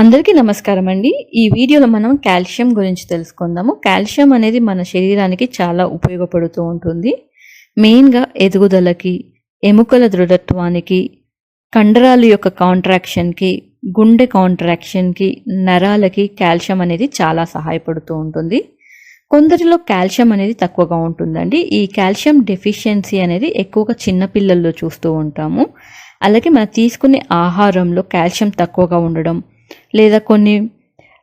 అందరికీ నమస్కారం అండి. ఈ వీడియోలో మనం కాల్షియం గురించి తెలుసుకుందాము. కాల్షియం అనేది మన శరీరానికి చాలా ఉపయోగపడుతూ ఉంటుంది. మెయిన్గా ఎదుగుదలకి ఎముకల దృఢత్వానికి కండరాల యొక్క కాంట్రాక్షన్కి గుండె కాంట్రాక్షన్కి నరాలకి కాల్షియం అనేది చాలా సహాయపడుతూ ఉంటుంది. కొందరిలో కాల్షియం అనేది తక్కువగా ఉంటుందండి. ఈ కాల్షియం డెఫిషియన్సీ అనేది ఎక్కువగా చిన్నపిల్లల్లో చూస్తూ ఉంటాము. అలాగే మనం తీసుకునే ఆహారంలో కాల్షియం తక్కువగా ఉండడం లేదా కొన్ని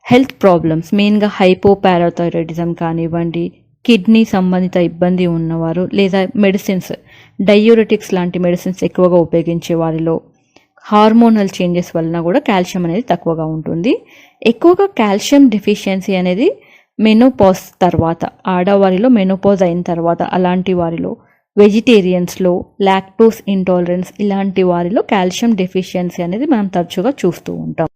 హెల్త్ ప్రాబ్లమ్స్ మెయిన్గా హైపోపారాథైరాయిడిజం కానివ్వండి కిడ్నీ సంబంధిత ఇబ్బంది ఉన్నవారు లేదా మెడిసిన్స్ డయూరెటిక్స్ లాంటి మెడిసిన్స్ ఎక్కువగా ఉపయోగించే వారిలో హార్మోనల్ చేంజెస్ వలన కూడా కాల్షియం అనేది తక్కువగా ఉంటుంది. ఎక్కువగా కాల్షియం డెఫిషియన్సీ అనేది మెనోపాజ్ తర్వాత ఆడవారిలో మెనోపాజ్ అయిన తర్వాత అలాంటి వారిలో వెజిటేరియన్స్లో లాక్టోస్ ఇంటాలరెన్స్ ఇలాంటి వారిలో కాల్షియం డెఫిషియన్సీ అనేది మనం తరచుగా చూస్తూ ఉంటాం.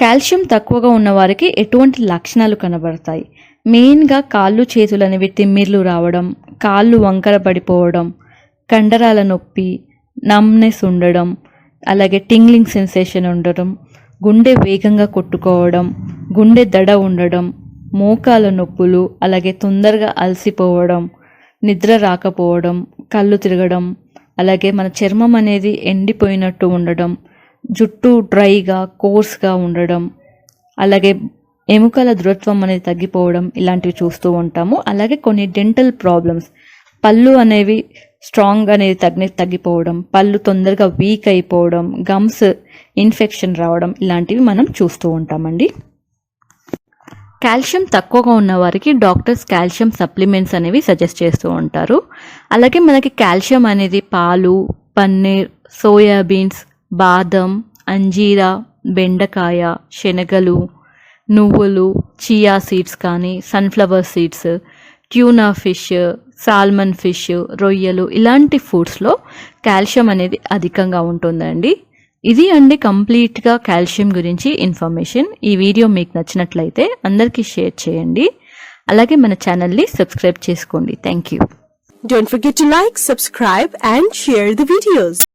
కాల్షియం తక్కువగా ఉన్నవారికి ఎటువంటి లక్షణాలు కనబడతాయి? మెయిన్గా కాళ్ళు చేతులు అనేవి తిమ్మిర్లు రావడం కాళ్ళు వంకర పడిపోవడం కండరాల నొప్పి నమ్నెస్ ఉండడం అలాగే టింగ్లింగ్ సెన్సేషన్ ఉండడం గుండె వేగంగా కొట్టుకోవడం గుండె దడ ఉండడం మోకాల నొప్పులు అలాగే తొందరగా అలసిపోవడం నిద్ర రాకపోవడం కళ్ళు తిరగడం అలాగే మన చర్మం అనేది ఎండిపోయినట్టు ఉండడం జుట్టు డ్రైగా కోర్స్గా ఉండడం అలాగే ఎముకల దృఢత్వం అనేది తగ్గిపోవడం ఇలాంటివి చూస్తూ ఉంటాము. అలాగే కొన్ని డెంటల్ ప్రాబ్లమ్స్ పళ్ళు అనేవి స్ట్రాంగ్ అనేది తగ్గి తగ్గిపోవడం పళ్ళు తొందరగా వీక్ అయిపోవడం గమ్స్ ఇన్ఫెక్షన్ రావడం ఇలాంటివి మనం చూస్తూ ఉంటామండి. కాల్షియం తక్కువగా ఉన్న వారికి డాక్టర్స్ కాల్షియం సప్లిమెంట్స్ అనేవి సజెస్ట్ చేస్తూ ఉంటారు. అలాగే మనకి కాల్షియం అనేది పాలు పన్నీర్ సోయాబీన్స్ బాదం అంజీరా బెండకాయ శనగలు నువ్వులు చియా సీడ్స్ కానీ sunflower seeds tuna fish salmon fish రొయ్యలు ఇలాంటి ఫుడ్స్లో కాల్షియం అనేది అధికంగా ఉంటుందండి. ఇది అండి కంప్లీట్గా కాల్షియం గురించి ఇన్ఫర్మేషన్. ఈ వీడియో మీకు నచ్చినట్లయితే అందరికీ షేర్ చేయండి. అలాగే మన ఛానల్ని సబ్స్క్రైబ్ చేసుకోండి. Thank you don't forget to like subscribe and share the videos